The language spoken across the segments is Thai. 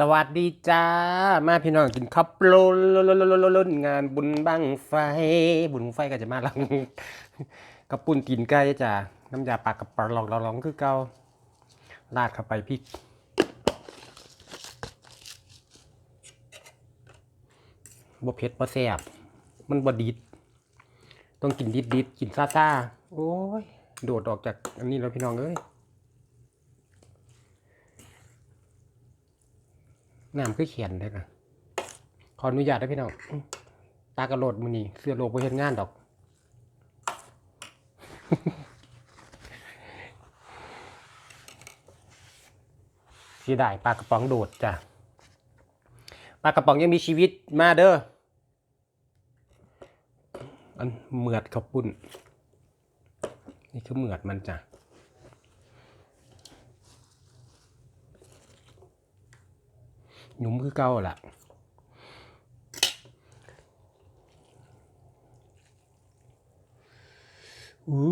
สวัสดีจ้า มาพี่น้องกินข้าวปลุนลุนงานบุญบังไฟ บุญไฟก็จะมาลังกระปุ่นตีนไก่จ้าน้ำยาปากกระป๋องลองลองคือเก่าราดเข้าไปพริกบ่เผ็ดบ่แซ่บมันบ่ดิด ต้องกินดิดดิดๆกินซ่าซ่าๆโอ้ย โดดออกจากอันนี้แล้วพี่น้องเอ้ย น้ำคือเขียนได้นะขออนุญาตได้พี่น้องตากระโดดมือนี่เสื้อโลกไปเห็นงานดอก สียดายปลากระป๋องโดดจ้ะปลากระป๋องยังมีชีวิตมาเด้ออันเหมือดข้าปุ้นนี่คือเหมือดมันจ้ะ หยุมคือเก่าล่ะอู้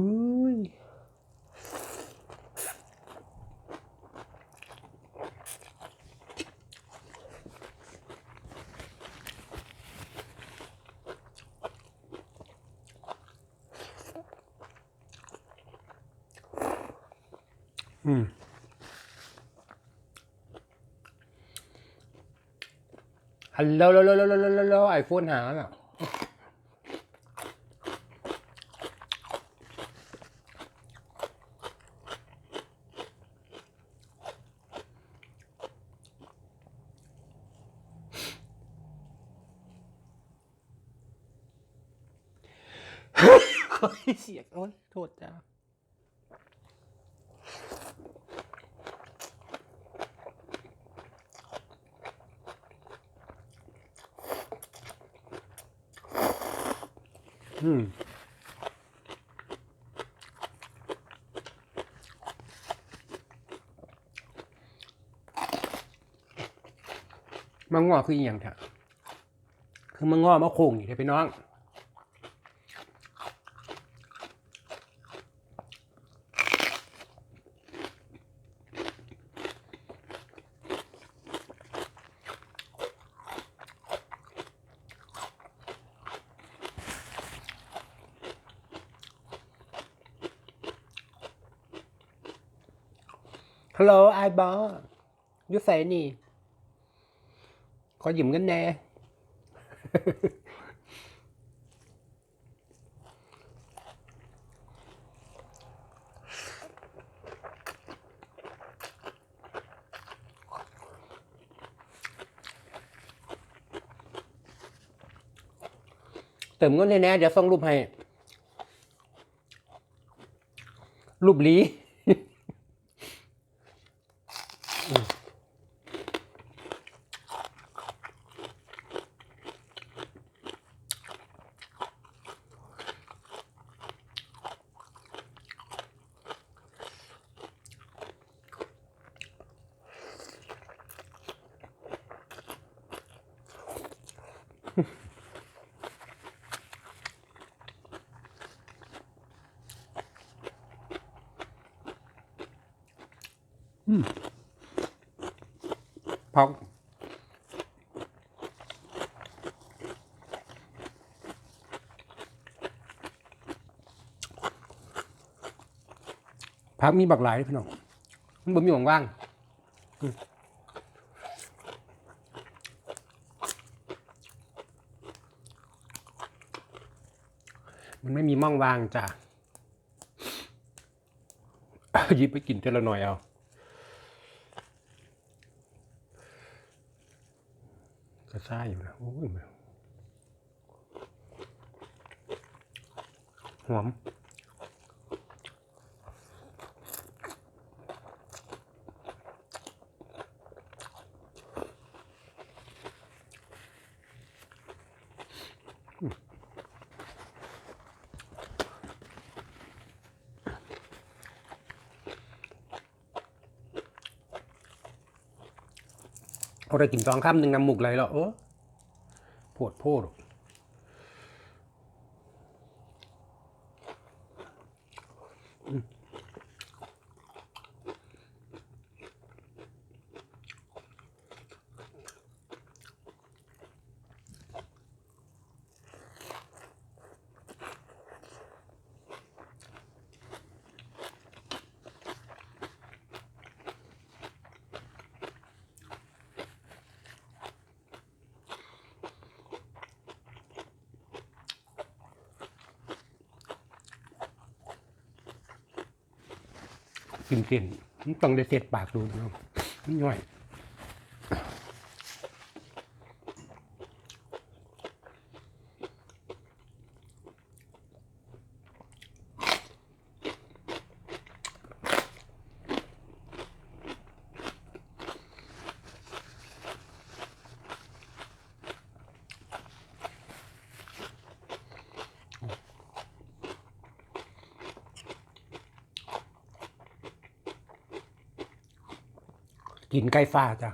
ฮัลโหลโลโลโลโลโลโลไอโฟนหาอะขอให้เสียงโอ้ยโทษจ้า อืมมังงอคืออีหยังเถอะคือมังงอมะโคงอยู่เถอะพี่น้อง ฮัลโหลไอบอยุใส่นี่ ขอหยิมกันแน่เติมเงินให้แน่เดี๋ยวส่งรูปให้ รูปลี พักพักมีบักหลายเด้อพี่น้อง มันบ่มีหวังว่างมันไม่มีม่องวางจ้ะยิบไปกินเทละหน่อยเอา ซ่าอยู่นะโอ้ยหอม พอได้กินสองคำหนึ่งน้ำหมุกเลยเหรอโอ้ปวดโพด เส้นต้องได้เส้นปากดูนะครับมันย่อย กินไก่ฟ้าจ้ะ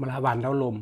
มลาวันแล้วลม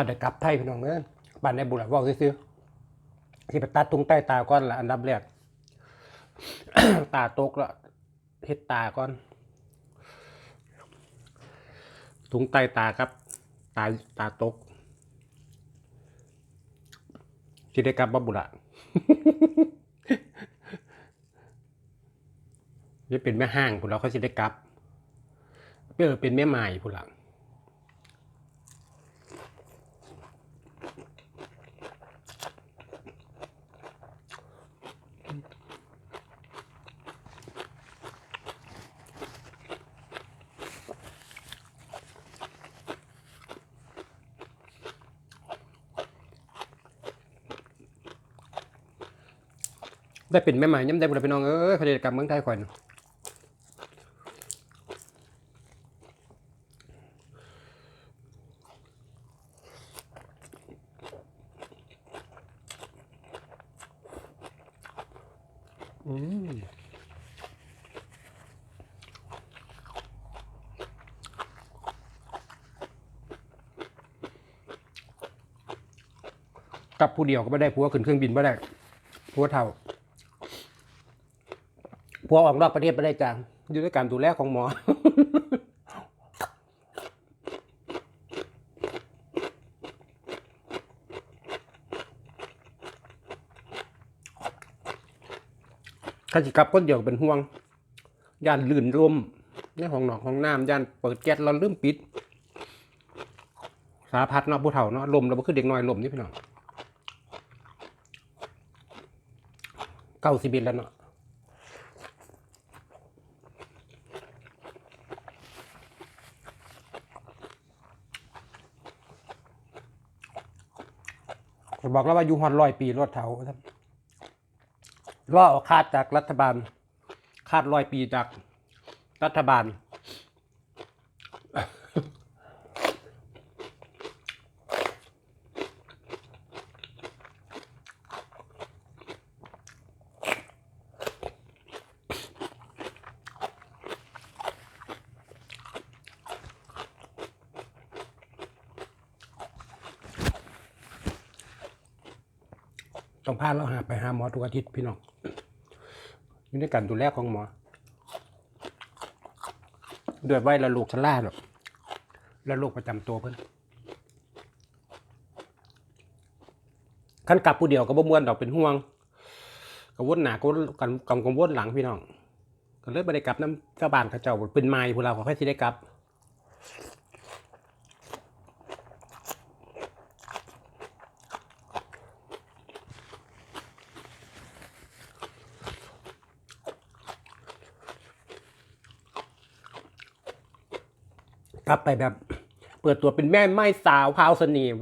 ถ้าได้กลับไทยพี่น้องเอ้ยบ้านในบุรีว่าซื้อๆที่ไปตัดตรงใต้ตาก่อนละอันดับแรกตาตกละเฮ็ดตาก่อนตรงใต้ตาครับ ตาตาตกที่ได้กลับบ้าบุระจะเป็นแม่ห้างพุ่นเราเขาจะได้กลับเออเป็นแม่ไม้พุ่นละ ได้เป็นแม่ใหม่ย้ำได้บุญพี่น้องเออยเขาจกรรมเมืองไทยก่นกับผู้เดียวก็ไม่ได้ผัวขึ้นเครื่องบินไม่ได้ผัวเท่า ผัวออกนอกประเทศไม่ได้จ้างอยู่ด้วยการดูแลของหมอ ข้าสิกลับคนเดียวเป็นห่วงย่านลื่นร่มในห้องนอกห้องน้ำย่านเปิดแก๊สเราลืมปิด สาพัดเนาะผู้เฒ่าเนาะลมเราบ่คือเด็กน้อยลมนี่พี่น้องเก้าสิบเอ็ดแล้วเนาะ บอกแล้วว่าอยู่ฮอนร้อยปีรถเถาครับล่อคาดจากรัฐบาล คาดร้อยปีจากรัฐบาล ต้องพาเราหาไปหาหมอทุกอาทิตย์พี่น้องอยู่ในการดูแลของหมอด้วยไว้ละลูกชะล่าหรอกและโรคประจำตัวเพิ่นขั้นกลับผู้เดียวก็บ่ม่วนดอกเป็นห่วงกังวลหนากกันกังกังวลหลังพี่น้องก็เลยบ่ได้กลับน้ำชาบ้านเขาเจ้าเป็นไม้พวกเราก็ค่อยสิได้กลับ กลับไปแบบ เปิดตัวเป็นแม่ไม้สาวพาวเสนีม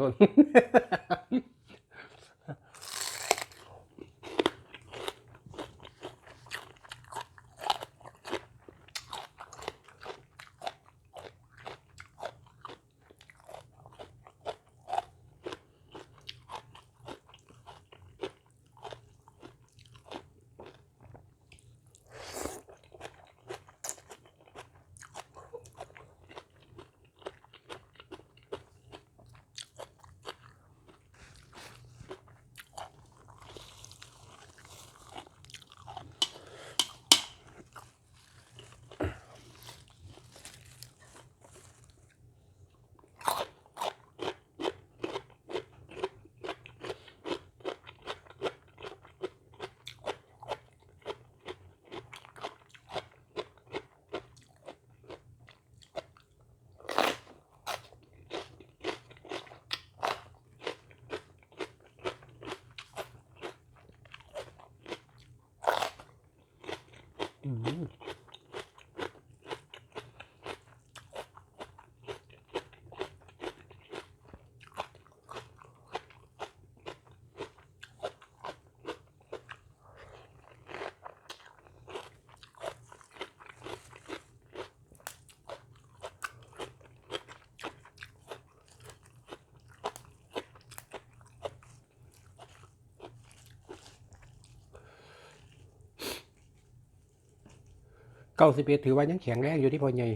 เก้าสิบเอ็ดถือว่ายังแข็งแรงอยู่ที่พอใหญ่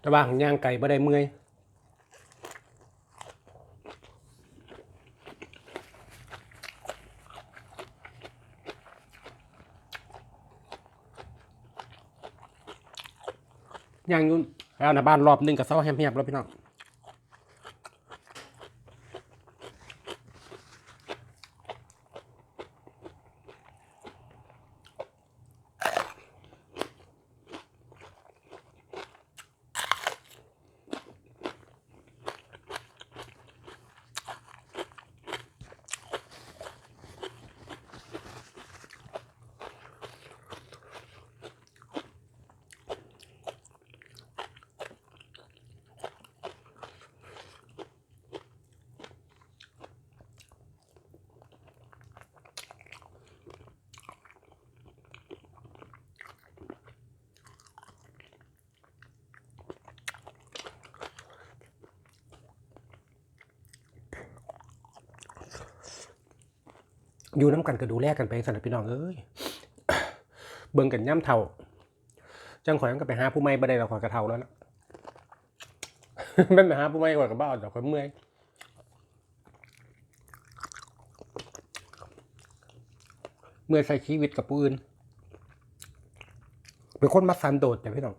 แต่ว่าของย่างไก่บ่ได้เมื่อยย่างยุ่นแล้วนะบ้านรอบนึงกับเสาแหมๆแล้วพี่น้อง อยู่น้ำกันก็ดูแลกันไปสนับพี่น้องเอ้ยเบิ่งกันย่ำเท่าจังข่อยมันก็ไปหาผู้ไม่บ่ได้เราข่อยกระเท่าแล้วนะไม่ไปหาผู้ไม่ข่อยก็บ้าเดี๋ยวข่อยเมื่อยเมื่อยใส่ชีวิตกับผู้อื่นเป็นคนมักสันโดษแต่พี่น้อง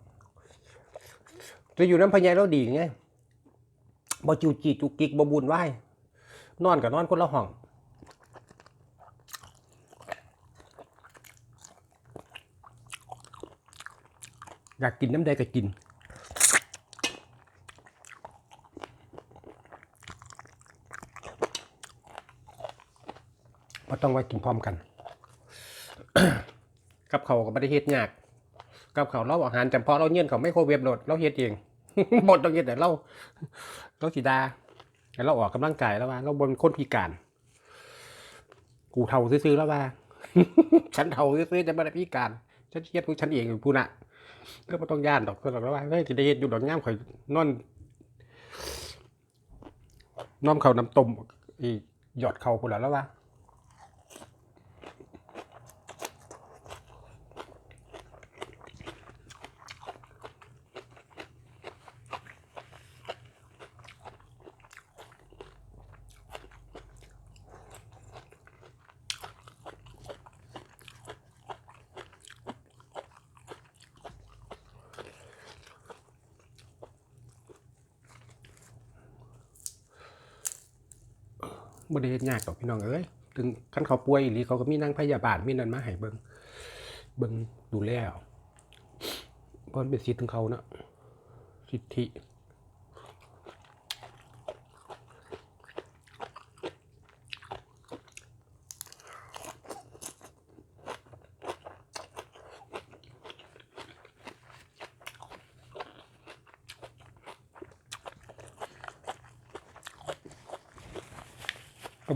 จะอยู่น้ำพญายเราดีไงบ่จูจีจุกกิกบ่บุญไหวนอนกับนอนคนละห้อง อยากกินน้ำใดก็กินบ่ต้องไว้กินพร้อมกัน กับเขาวกับประเทศยาก กับเขาเราอาหารจำเพาะเราเงื่อนเขาไม่โครเวฟโหลดเราเฮ็ดเองหมดต้องเฮ็ดแต่เราเราสีดาแต่เราออกกำลังกายแล้วว่า เราบนคนพิการ กูเท่าซื้อๆแล้วว่า ฉันเท่าซื้อๆจะไม่ได้พิการฉันเชียดพวกฉันเองพูน่ะ ก็ไม่ต้องย่านดอกก็หรอกแล้วว่าเฮ้ยจะได้เฮ็ดอยู่ดอกง่ามข่อยนอนน้อมเขาน้ำต้มอีหยอดเขาพูนละแล้วว่า ยากดอกพี่น้องเอ้ยถึงคันเขาป่วยหรือเขาก็มีนั่งพยาบาลมีนั่นมาให้เบิงเบิงดูแลเอนเป็นสิทธิ์ของเขาเนาะสิทธิ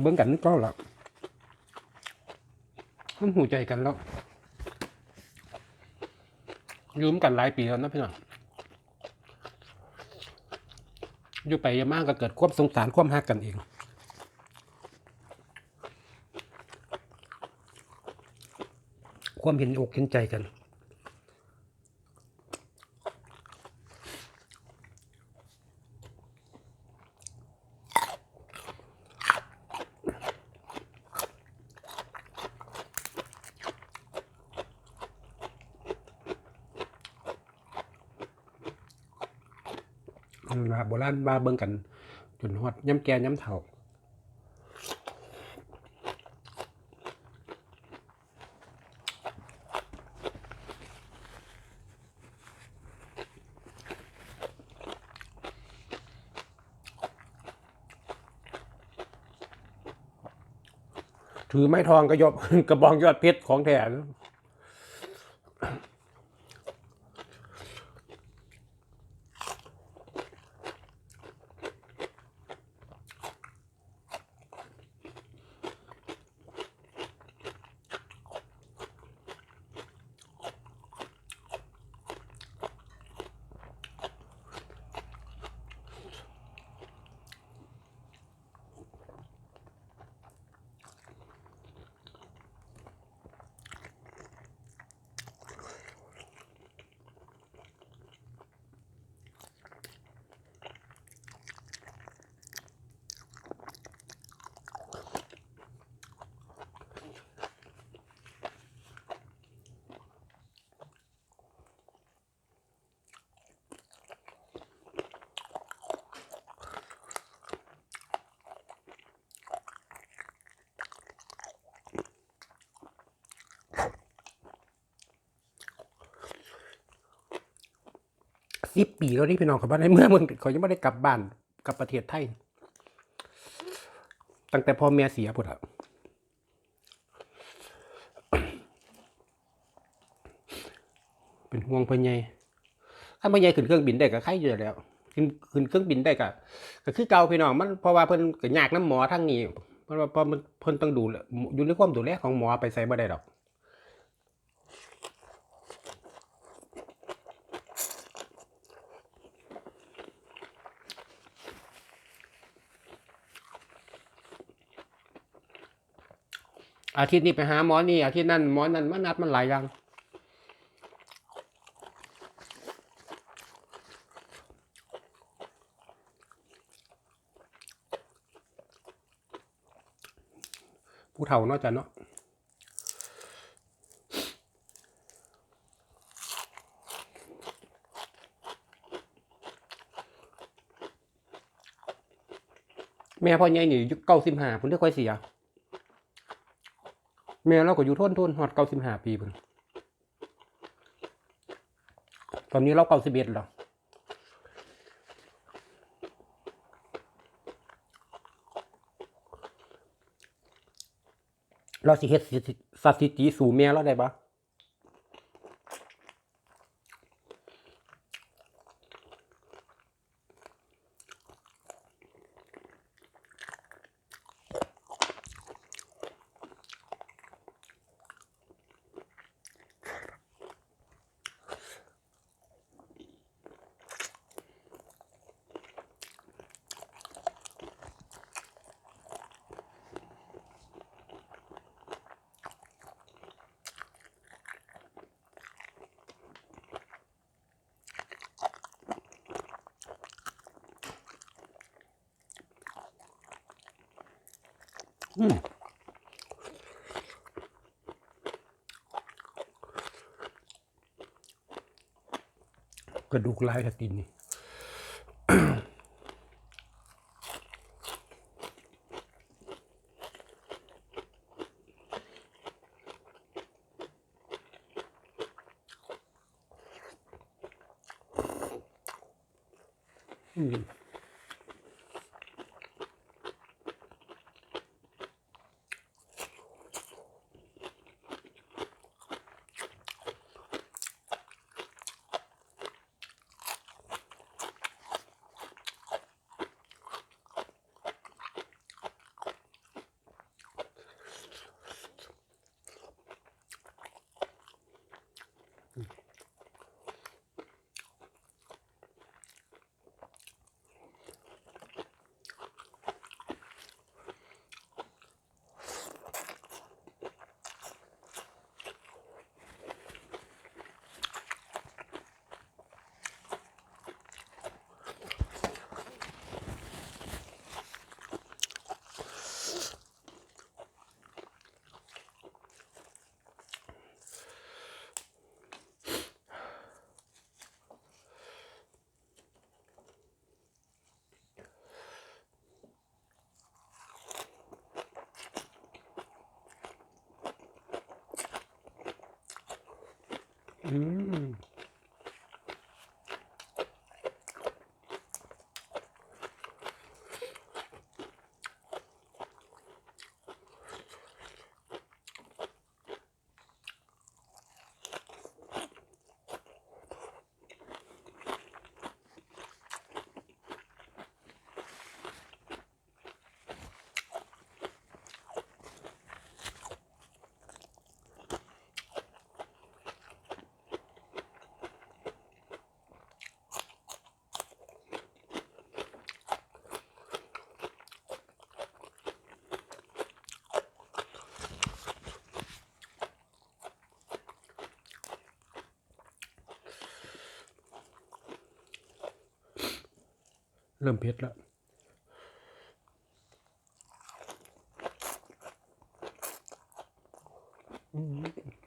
บิ่งกันก็แล้วมันหูใจกันแล้วอยืมกันหลายปีแล้วนะพี่น้องอยู่ไปยามากก็เกิดความสงสารความฮักกันเองความเห็นอกเห็นใจกัน อืมว่าโบราณมาเบิ่งกันจนฮอดย้ำแก่ย้ำเฒ่าถือไม้ทองกระยบกระบองยอดเพชรของแท้นะ สิบปีแล้วนี่พี่น้องเขาบ้านในเมื่อเมืองเขายังไม่ได้กลับบ้านกลับประเทศไทย ตั้งแต่พ่อแม่เสียพุ่นอะเป็นห่วงพ่อใหญ่ถ้าพ่อใหญ่ขึ้นเครื่องบินได้ก็ใครอยู่แล้วขึ้นขึ้นเครื่องบินได้ก็ก็คือเก่าพี่น้องมันเพราะว่าเพิ่นก็ยากน้ำหมอทั้งนี้เพราะว่าเพราะเพิ่นต้องดูอยู่ในความดูแลของหมอไปใส่บ่ได้ดอก อาทิตย์นี้ไปหาหมอนี่อาทิตย์นั่นหมอนั่นมันนัดมันหลายอย่งผู้เฒ่าเนาะจ้ะเนาะแม่พ่อใหญ่นี่ยุคเก้าสิบห้าผมเลือกค่อยเสีย แม่เราก็อยู่ทนทนหอดเก้าสิบห้าปีเพิ่นตอนนี้เราเก้าสิบเอ็ดแล้วเราสิเฮ็ดสถิติสู่แม่เราได้ปะ กระดูกลายถ้ากินนี่ อืม อื เริ่มเผ็ดแล้ว อืม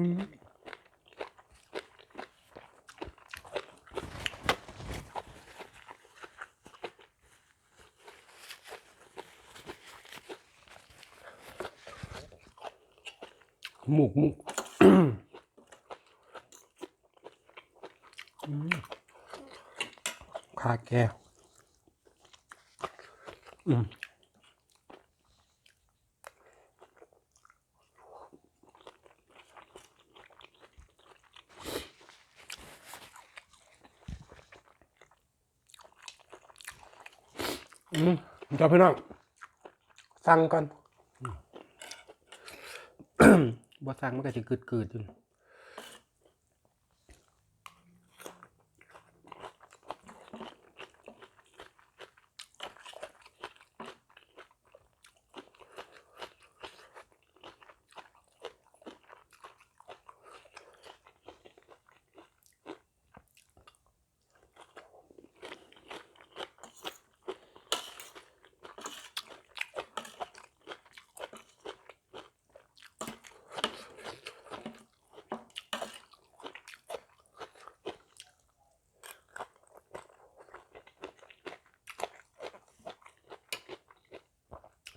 อืมหมูกหมูก อืมขาแก้วอืมอืมเจ้า พี่น้องสั่งก่อนบ่สั่งมันก็จะกืดๆอยู่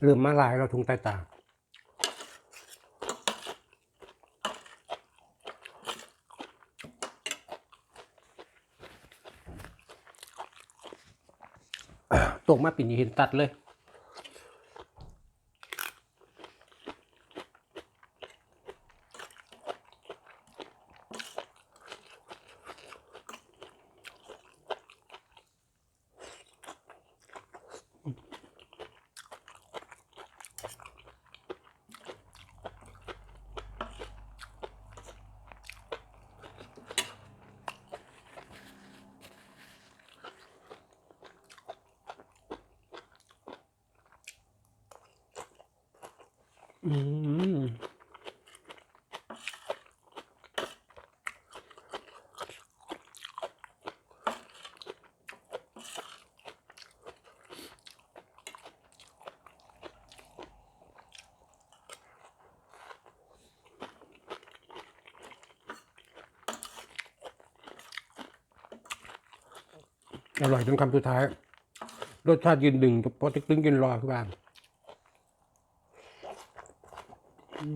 ลืมมาลายเราทุงใต้ตาตกมาปีนี้เห็นตัดเลย อืมอร่อยจนคำสุดท้าย รสชาติยืนดึงพอติ๊กตึงยืนรอคือบ้าน อื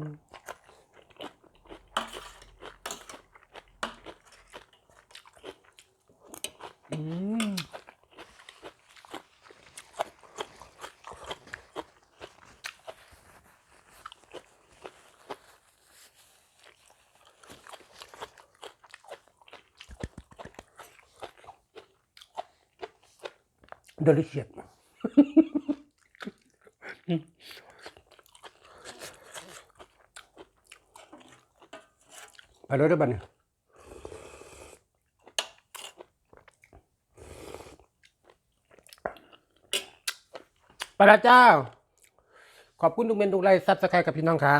มเดลิเชียส ไปเลยได้อบันเนี่ยไปแล้วเจ้า ขอบคุณทุกเมนทุกไลค์ซับสไครต์กับพี่น้องค่ะ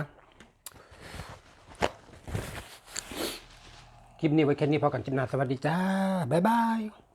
คลิปนี้ไว้แค่นี้พอกันจินนาสวัสดีจ้า บ๊ายบาย